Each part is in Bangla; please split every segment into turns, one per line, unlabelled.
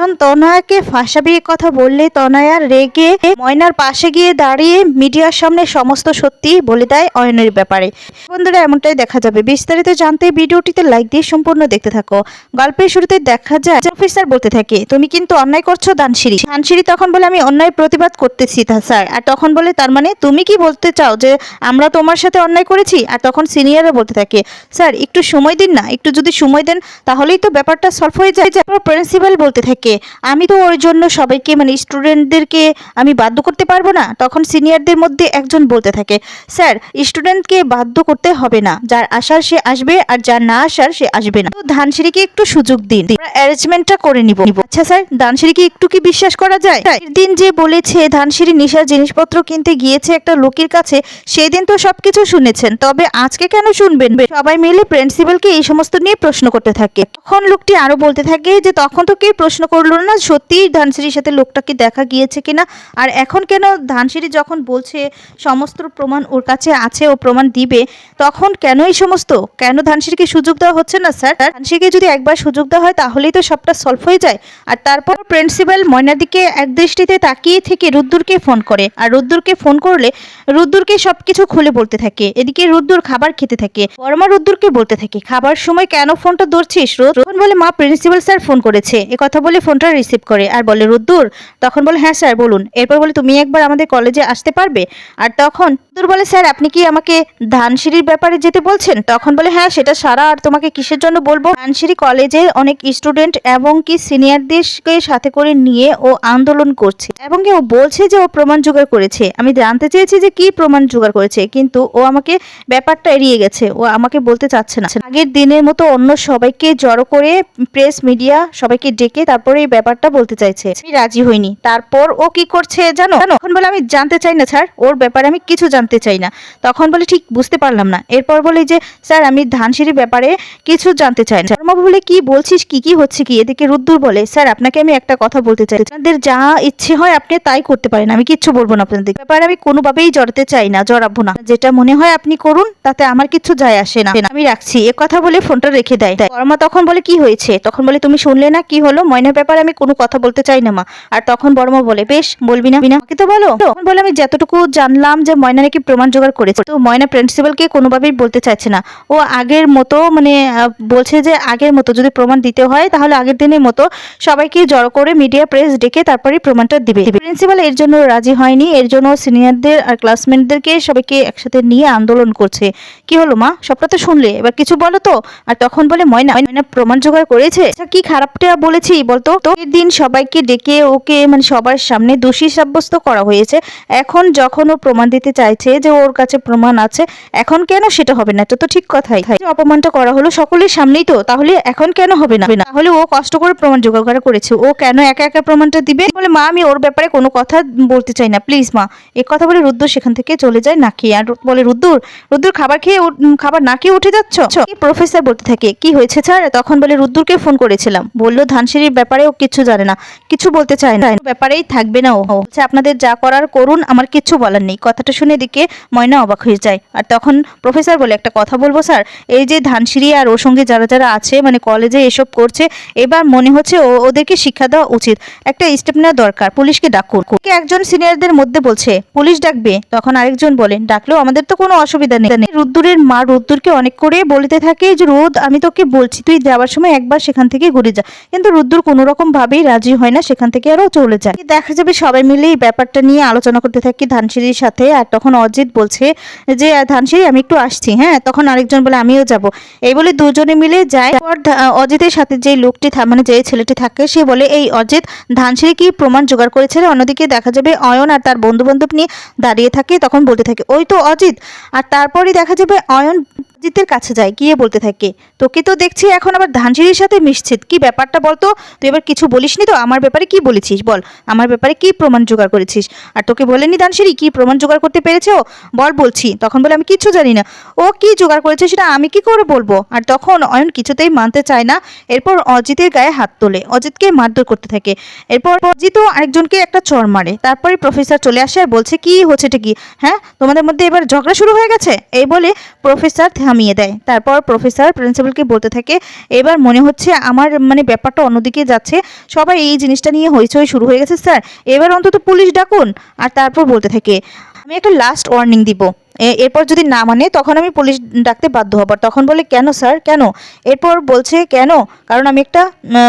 অয়ন তনয়াকে ফাঁসাবি এ কথা বললে তনয়া রেগে ময়নার পাশে গিয়ে দাঁড়িয়ে মিডিয়ার সামনে সমস্ত সত্যি বলে দেয় অয়নের ব্যাপারে। বন্ধুরা, এমনটাই দেখা যাবে। বিস্তারিত জানতে ভিডিওটিতে লাইক দিয়ে সম্পূর্ণ দেখতে থাকো। গল্পের শুরুতে দেখা যায়, অফিসার বলতে থাকে, তুমি কিন্তু অন্যায় করছ দানশিরি। দানশিরি তখন বলে, আমি অন্যায় প্রতিবাদ করতেছি তা স্যার। আর তখন বলে, তার মানে তুমি কি বলতে চাও যে আমরা তোমার সাথে অন্যায় করেছি? আর তখন সিনিয়ররা বলতে থাকে, স্যার, একটু সময় দিন না, একটু যদি সময় দেন, তাহলেই তো ব্যাপারটা সলভ হয়ে যায়। যে প্রিন্সিপাল বলতে থাকে আমি তো ওর জন্য সবাইকে মানে স্টুডেন্টদেরকে আমি বাধ্য করতে পারব না। তখন সিনিয়রদের মধ্যে একজন বলতে থাকে, স্যার স্টুডেন্টকে বাধ্য করতে হবে না। যার আসার সে আসবে আর যার না আসার সে আসবে না। তো ধানসিঁড়িকে একটু সুযোগ দিন। অ্যারেঞ্জমেন্টটা করে নিব। আচ্ছা স্যার, ধানসিঁড়িকে একটু কি বিশ্বাস করা যায়? দিন যে বলেছে ধানসিঁড়ি নিশার জিনিসপত্র কিনতে গিয়েছে একটা লোকের কাছে সেই দিন তো সবকিছু শুনেছেন। তবে আজকে কেন শুনবেন? সবাই মিলে প্রিন্সিপালকে এই সমস্ত নিয়ে প্রশ্ন করতে থাকে। তখন লোকটি আরও বলতে থাকে যে, তখন তো কেউ প্রশ্ন করল না সত্যি ধানসিঁড়ির সাথে লোকটাকে দেখা গিয়েছে কিনা? আর এখন কেন ধানসিঁড়ি যখন বলছে সমস্ত প্রমাণ ওর কাছে আছে ও প্রমাণ দিবে, তখন কেন এই সমস্ত? কেন ধানসিঁড়িকে সুযোগ দেওয়া হচ্ছে না, স্যার? ধানসিঁড়িকে যদি একবার সুযোগ দেওয়া হয়, তাহলেই তো সবটা সলভ হয়ে যায়। আর তারপর প্রিন্সিপাল ময়নার দিকে এক দৃষ্টিতে তাকিয়ে থেকে রুদ্দুরকে ফোন করে। আর রুদ্দুরকে ফোন করলে রুদ্দুরকে সবকিছু খুলে বলতে থাকে। এদিকে রুদ্দুর খাবার খেতে থাকে। বর্মা রুদ্দুরকে বলতে থাকে, খাবার সময় কেন ফোনটা ধরছিস রোদ? বলে, মা, প্রিন্সিপাল স্যার ফোন করেছে। এ কথা বলে ফোনটা রিসিভ করে আর বলে, রুদ্দুর। তখন বলে হ্যাঁ স্যার, বলুন। এরপর বলে, তুমি একবার আমাদের কলেজে আসতে পারবে? আর তখন রুদ্দুর বলে, স্যার, আপনি কি আমাকে ধানসিঁড়ির ব্যাপারে যেতে বলছেন? তখন বলে হ্যাঁ সেটা সারা আর তোমাকে কিসের জন্য বলব? ধানসিঁড়ি কলেজের অনেক স্টুডেন্ট এবং কি সিনিয়রদেরকে সাথে করে নিয়ে ও আন্দোলন করছে এবং ও বলছে যে ও প্রমাণ জোগাড় করেছে। আমি জানতে চেয়েছি যে কি প্রমাণ জোগাড় করেছে, কিন্তু ও আমাকে ব্যাপারটা এড়িয়ে গেছে। ও আমাকে বলতে চাচ্ছে না। আগের দিনের মতো অন্য সবাইকে জড়ো করে প্রেস মিডিয়া সবাইকে ডেকে তারপরে এই ব্যাপারটা বলতে চাইছে। আমি রাজি হইনি। তারপর ও কি করছে জানো? তখন বলে, আমি জানতে চাই না স্যার। ওর ব্যাপারে আমি কিছু জানতে চাই না। তখন বলে, ঠিক, বুঝতে পারলাম না। এরপর বলে যে, স্যার, আমি ধানসিঁড়ির ব্যাপারে কিছু জানতে চাই না। শর্মা বলে, কি বলছিস? কি কি হচ্ছে কি? এদিকে রুদ্দুর বলে, স্যার, আপনাকে আমি একটা কথা বলতে চাই। আপনাদের যা ইচ্ছে হয়, আপনি তাই করতে পারেন। আমি কিচ্ছু বলব না আপনাদের। ব্যাপারে আমি কোনোভাবেই জড়াতে চাই না, জড়াবো না। যেটা মনে হয় আপনি করুন, তাতে আমার কিছু যায় আসে না। আমি রাখছি। এ কথা বলে ফোনটা রেখে দেয়। বর্মা তখন বলে, কি হয়েছে? তখন বলে, তুমি শুনলে না? কি হলো? ময়না ব্যাপারে আমি কোনো কথা বলতে চাই না, মা। আর তখন বর্মা বলে, বেশ, বলবি না। আমাকে তো বলো। তখন বলে, আমি যতটুকু জানলাম যে ময়না নাকি প্রমাণ জোগাড় করেছে, তো ময়না প্রিন্সিপালকে কোনোভাবেই বলতে চাইছে না। ও আগের মতো মানে বলছে যে আগের মতো যদি প্রমাণ দিতে হয়, তাহলে আগের দিনের মতো সবাইকে জড়ো করে মিডিয়া প্রেস ডেকে তারপরে প্রমাণটা দিবে। প্রিন্সিপাল এর জন্য রাজি হয়নি। এর জন্য সিনিয়রদের আর ক্লাসমেটদেরকে সবাইকে একসাথে নিয়ে আন্দোলন করছে। কি হলো, মা? সবটা তো শুনলে। এবার কিছু বলো তো? আর তখন বলে, ময়না ময়না প্রমাণ জোগাড় করেছে? কি খারাপটা বলেছি, বলতো? তো এর দিন সবাইকে ডেকে ওকে মানে সবার সামনে দোষী সাব্যস্ত করা হয়েছে। এখন যখন ও প্রমাণ দিতে চাইছে যে ওর কাছে প্রমাণ আছে, এখন কেন সেটা হবে না? এটা তো ঠিক কথাই। অপমানটা করা হলো সকলের সামনেই তো, তাহলে এখন কেন হবে না? তাহলে ও কষ্ট করে প্রমাণ জোগাড় করা করেছে। ও কেন একা একা প্রমাণটা দিবে? বলে, মা, আমি ওর ব্যাপারে কোনো কথা বলতে চাই না, প্লিজ মা। এ কথা বলে রুদ্র সেখান থেকে চলে যায় না খেয়ে আর বলে, রুদ্দুর রুদ্দুর, খাবার খেয়ে খাবার না খেয়ে উঠে যাচ্ছ? প্রফেসর বলতে থাকে, কি হয়েছে স্যার? তখন বলে, রুদ্দুরকে ফোন করেছিলাম। বলল, ধানসিঁড়ির ব্যাপারে ও কিছু জানে না কিছু বলতে চায় না। ব্যাপারেই থাকবে না ও। বলছে, আপনাদের যা করার করুন আমার কিচ্ছু বলার নেই। কথাটা শুনে দিকে ময়না অবাক হয়ে যায়। আর তখন প্রফেসর বলে একটা কথা বলব স্যার এই যে ধানসিঁড়ি আর ওর সঙ্গে যারা যারা আছে মানে কলেজে এসব করছে এবার মনে হচ্ছে ও ওদেরকে শিক্ষা দেওয়া উচিত। একটা স্টেপ নেওয়া দরকার পুলিশকে ডাকুন। একজন সিনিয়রদের মধ্যে বলছে পুলিশ ডাকবে? তখন আরেকজন বলে ডাকলেও আমাদের তো কোনো অসুবিধা নেই। রুদ্দুরের মা রুদ্দুরকে অনেক করে বলতে থাকে যে রোদ আমি তোকে বলছি তুই যাওয়ার সময় একবার সেখান থেকে ঘুরে যা। কিন্তু রুদ্দুর কোনো রকম ভাবেই রাজি হয় না, সেখান থেকে আরও চলে যায়। দেখা যাবে? সবাই মিলে এই ব্যাপারটা নিয়ে আলোচনা করতে থাকি ধানসিঁড়ির সাথে। আর তখন অজিত বলছে যে ধানসিঁড়ি, আমি একটু আসছি। হ্যাঁ তখন আরেকজন বলে, আমিও যাব। এই বলে দুজনে মিলে যায়। পর অজিতের সাথে যে লোকটি মানে যে ছেলেটি থাকে, সে বলে, এই অজিত, ধানসিঁড়ি কি প্রমাণ জোগাড় করেছে অন্যদিকে দেখা যাবে, অয়ন আর তার বন্ধু বান্ধব নিয়ে দাঁড়িয়ে থাকে, তখন বলতে থাকে, ওই তো অজিত। আর তারপরেই দেখা যাবে, অয়ন অজিতের কাছে যায় গিয়ে বলতে থাকে, তোকে তো দেখছি এখন আবার ধানসিঁড়ির সাথে মিশছে কি ব্যাপারটা বলতো? তুই এবার কিছু বলিসনি তো? আমার ব্যাপারে কি বলেছিস? বল, আমার ব্যাপারে কি প্রমাণ জোগাড় করেছিস? আর তোকে বলেনি ধানসিঁড়ি কি প্রমাণ জোগাড় করতে পেরেছে? ও বল, বলছি। তখন বলে, আমি কিচ্ছু জানি না। ও কি জোগাড় করেছে সেটা আমি কি করে বলব? আর তখন অয়ন কিছুতেই মানতে চায় না। এরপর অজিতের গায়ে হাত তোলে, অজিতকে মারধর করতে থাকে। এরপর অজিতও আরেকজনকে একটা চর মারে। তারপরে প্রফেসর চলে আসে আর বলছে, কি হচ্ছে এটা কি? হ্যাঁ তোমাদের মধ্যে এবার ঝগড়া শুরু হয়ে গেছে? এই বলে প্রফেসর থামিয়ে দেয়। তারপর প্রফেসর প্রিন্সিপালকে বলতে থাকে, এবার মনে হচ্ছে আমার মানে ব্যাপারটা অন্যদিকে যাচ্ছে। সবাই এই জিনিসটা নিয়ে হইচই শুরু হয়ে গেছে, স্যার। এবার অন্তত পুলিশ ডাকুন। আর তারপর বলতে থাকে, আমি একটা লাস্ট ওয়ার্নিং দিব। এরপর যদি না মানে তখন আমি পুলিশ ডাকতে বাধ্য হব। তখন বলে, কেন স্যার? কেন? এরপর বলছে, কেন? কারণ আমি একটা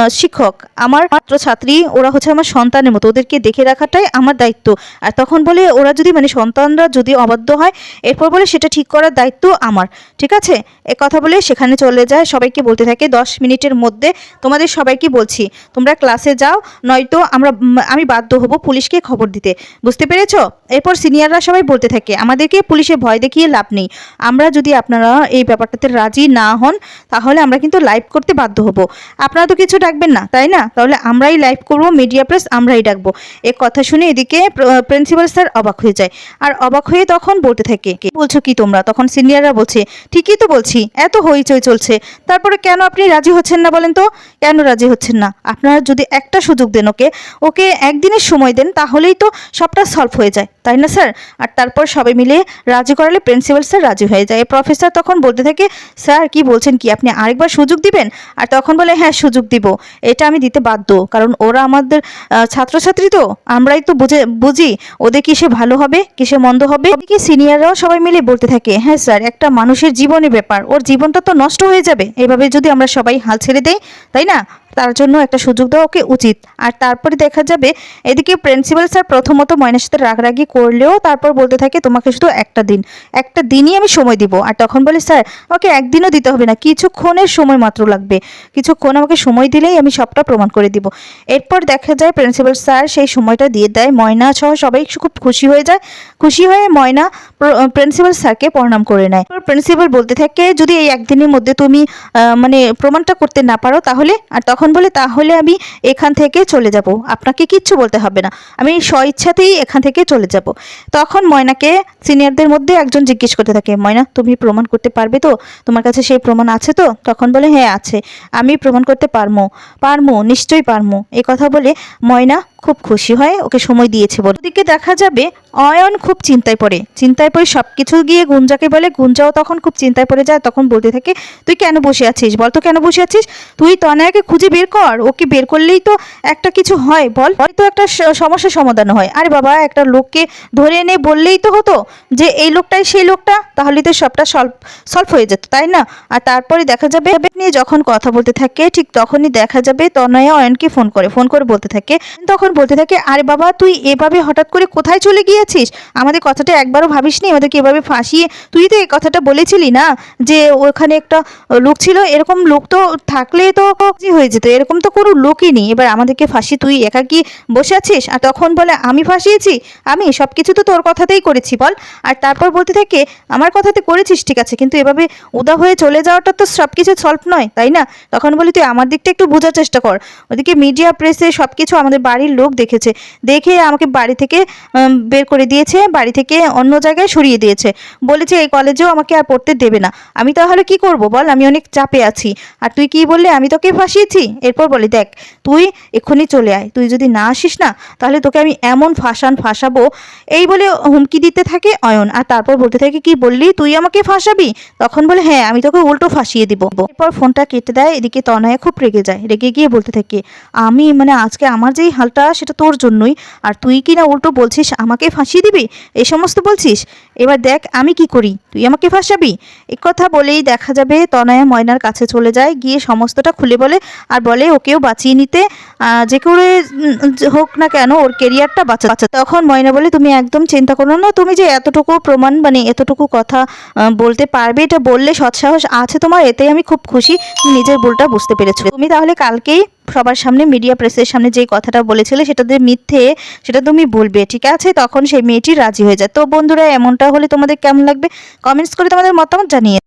শিক্ষক। আমার মাত্র ছাত্রী, ওরা হচ্ছে আমার সন্তানের মতো। ওদেরকে দেখে রাখাটাই আমার দায়িত্ব। আর তখন বলে, ওরা যদি মানে সন্তানরা যদি অবাধ্য হয়, এরপর বলে, সেটা ঠিক করার দায়িত্ব আমার। ঠিক আছে? এ কথা বলে সেখানে চলে যায়। সবাইকে বলতে থাকে, দশ মিনিটের মধ্যে তোমাদের সবাইকে বলছি, তোমরা ক্লাসে যাও, নয়তো আমরা আমি বাধ্য হব পুলিশকে খবর দিতে। বুঝতে পেরেছ? এরপর সিনিয়ররা সবাই বলতে থাকে, আমাদেরকে পুলিশে ভয় দেখিয়ে লাভ নেই। আমরা যদি আপনারা এই ব্যাপারটাতে রাজি না হন, তাহলে আমরা কিন্তু লাইভ করতে বাধ্য হব। আপনারা তো কিছু ডাকবেন না, তাই না? তাহলে আমরাই লাইভ করব মিডিয়া প্রেস আমরাই ডাকবো। এ কথা শুনে এদিকে প্রিন্সিপাল স্যার অবাক হয়ে যায়। আর অবাক হয়ে তখন বলতে থাকে, "কি বলছো কি তোমরা? তখন সিনিয়ররা বলছে, ঠিকই তো বলছি, এত হইচই চলছে। তারপরে কেন আপনি রাজি হচ্ছেন না বলেন তো? কেন রাজি হচ্ছেন না? আপনারা যদি একটা সুযোগ দেন ওকে ওকে একদিনের সময় দেন, তাহলেই তো সবটা সলভ হয়ে যায়। তাই না স্যার আর তারপর সবাই মিলে রাজি করালে প্রিন্সিপাল স্যার রাজি হয়ে যায়। প্রফেসর তখন বলতে থাকে, স্যার, কি বলছেন কি? আপনি আরেকবার সুযোগ দিবেন? আর তখন বলে হ্যাঁ সুযোগ দিব। এটা আমি দিতে বাধ্য। কারণ ওরা আমাদের ছাত্রছাত্রী তো। আমরাই তো বুঝে, বুঝি। ওদের কিসে ভালো হবে? কিসে মন্দ হবে? কি সিনিয়ররাও সবাই মিলে বলতে থাকে হ্যাঁ স্যার, একটা মানুষের জীবনের ব্যাপার। ওর জীবনটা তো নষ্ট হয়ে যাবে। এভাবে যদি আমরা সবাই হাল ছেড়ে দেই, তাই না? তার জন্য একটা সুযোগ দেওয়া ওকে উচিত। আর তারপরে দেখা যাবে এদিকে প্রিন্সিপাল স্যার প্রথমত ময়নার সাথে রাগারাগি করলেও তারপর বলতে থাকে, তোমাকে শুধু একটা দিন। একটা দিনই আমি সময় দিব। আর তখন বলে, স্যার, ওকে একদিনও দিতে হবে না। কিছুক্ষণের সময় মাত্র লাগবে। কিছুক্ষণ আমাকে সময় দিলেই আমি সবটা প্রমাণ করে দিব। এরপর দেখা যায় প্রিন্সিপাল স্যার সেই সময়টা দিয়ে দেয়। ময়না সহ সবাই খুব খুশি হয়ে যায়। খুশি হয়ে ময়না প্রিন্সিপাল স্যারকে প্রণাম করে নেয়। প্রিন্সিপাল বলতে থাকে, যদি এই একদিনের মধ্যে তুমি মানে প্রমাণটা করতে না পারো তাহলে? আর তখন বলে, তাহলে আমি এখান থেকে চলে যাব। আপনাকে কিচ্ছু বলতে হবে না। আমি স্বইচ্ছাতেই এখান থেকে চলে যাব। তখন ময়নাকে সিনিয়রদের মধ্যে একজন জিজ্ঞেস করতে থাকে, ময়না, তুমি প্রমাণ করতে পারবে তো? তোমার কাছে সেই প্রমাণ আছে তো? তখন বলে হ্যাঁ আছে। আমি প্রমাণ করতে পারমো। পারমো, নিশ্চয়ই পারমো। এ কথা বলে ময়না খুব খুশি হয়, ওকে সময় দিয়েছে বলে। ওদিকে দেখা যাবে, অয়ন খুব চিন্তায় পড়ে। চিন্তায় পড়ে সব কিছু গিয়ে গুঞ্জাকে বলে, গুঞ্জাও তখন খুব চিন্তায় পড়ে যায়, তখন বলতে থাকে, তুই কেন বসে আছিস? বল তো কেন বসে আছিস? তুই তনয়াকে খুঁজে বের কর, ওকে বের করলেই তো একটা কিছু হয়, বল। হয়তো একটা সমস্যার সমাধান হয়। আরে বাবা, একটা লোককে ধরে এনে বললেই তো হতো যে, এই লোকটাই সেই লোকটা, তাহলে তো সবটা সলভ সলভ হয়ে যেত, তাই না? আর তারপরে দেখা যাবে নিয়ে যখন কথা বলতে থাকে, ঠিক তখনই দেখা যাবে তনয়া অয়নকে ফোন করে ফোন করে বলতে থাকে। তখন বলতে থাকে, আরে বাবা, তুই এভাবে হঠাৎ করে কোথায় চলে গিয়েছিস? আমাদের কথাটা একবারও ভাবিসনি, আমাদেরকে এভাবে ফাঁসিয়ে তুই তো এই কথাটা বলেছিলি না যে ওখানে একটা লোক ছিল, এরকম লোক তো থাকলে তো কি হয়ে যেত, এরকম তো কোনো লোকই নেই। এবার আমাদেরকে ফাঁসি, তুই একা কি বসে আছিস? আর তখন বলে, আমি ফাঁসিয়েছি? আমি? সব কিছু তো তোর কথাতেই করেছি, বল। আর তারপর বলতে থাকে, আমার কথাতে করেছিস, ঠিক আছে, কিন্তু এভাবে উদা হয়ে চলে যাওয়াটা তো সব কিছু সলভ নয়, তাই না? তখন বলি, তুই আমার দিকটা একটু বোঝার চেষ্টা কর। ওদিকে মিডিয়া প্রেসে সব কিছু আমাদের বাড়ির লোক দেখেছে। দেখে আমাকে বাড়ি থেকে বের করে দিয়েছে, বাড়ি থেকে অন্য জায়গায় সরিয়ে দিয়েছে। বলেছে, এই কলেজেও আমাকে আর পড়তে দেবে না। আমি তাহলে কি করব বল? আমি অনেক চাপে আছি। আর তুই কি বললে? আমি তোকে ফাঁসিয়েছি। এরপর বলি, দেখ, তুই এক্ষুনি চলে আয়। তুই যদি না আসিস না, তাহলে তোকে আমি এমন ফাঁসান ফাঁসাবো। এই বলে হুমকি দিতে থাকে অয়ন। আর তারপর বলতে থাকে, কি বললি? তুই আমাকে ফাঁসাবি? তখন বলে হ্যাঁ আমি তোকে উল্টো ফাঁসিয়ে দিব। এরপর ফোনটা কেটে দেয়, এদিকে তনয়া খুব রেগে যায়। রেগে গিয়ে বলতে থাকে, আমি মানে আজকে আমার যেই হালটা, সেটা তোর জন্যই। আর তুই কি না উল্টো বলছিস, আমাকে ফাঁসিয়ে দিবি? এই সমস্ত বলছিস? এবার দেখ, আমি কি করি? তুই আমাকে ফাঁসাবি? এ কথা বলেই দেখা যাবে তনয়া ময়নার কাছে চলে যায়, গিয়ে সমস্তটা খুলে বলে, আর বলে ওকেও বাঁচিয়ে নিতে যে করে হোক না কেন, ওর কেরিয়ারটা বাঁচা তখন ময়না বলে, তুমি একদম চিন্তা করো না, তুমি যে এতটুকু প্রমাণ মানে এতটুকু কথা বলতে পারবে, এটা বললে সৎসাহস আছে তোমার, এতেই আমি খুব খুশি। তুমি নিজের ভুলটা বুঝতে পেরেছিল তুমি তাহলে কালকেই সবার সামনে মিডিয়া প্রেসের সামনে যে কথাটা বলেছিলে, সেটা যে মিথ্যে, সেটা তুমি বলবে, ঠিক আছে? তখন সেই মেয়েটি রাজি হয়ে যায়। তো বন্ধুরা, এমনটা হলে তোমাদের কেমন লাগবে? কমেন্টস করে তোমাদের মতামত জানিয়ে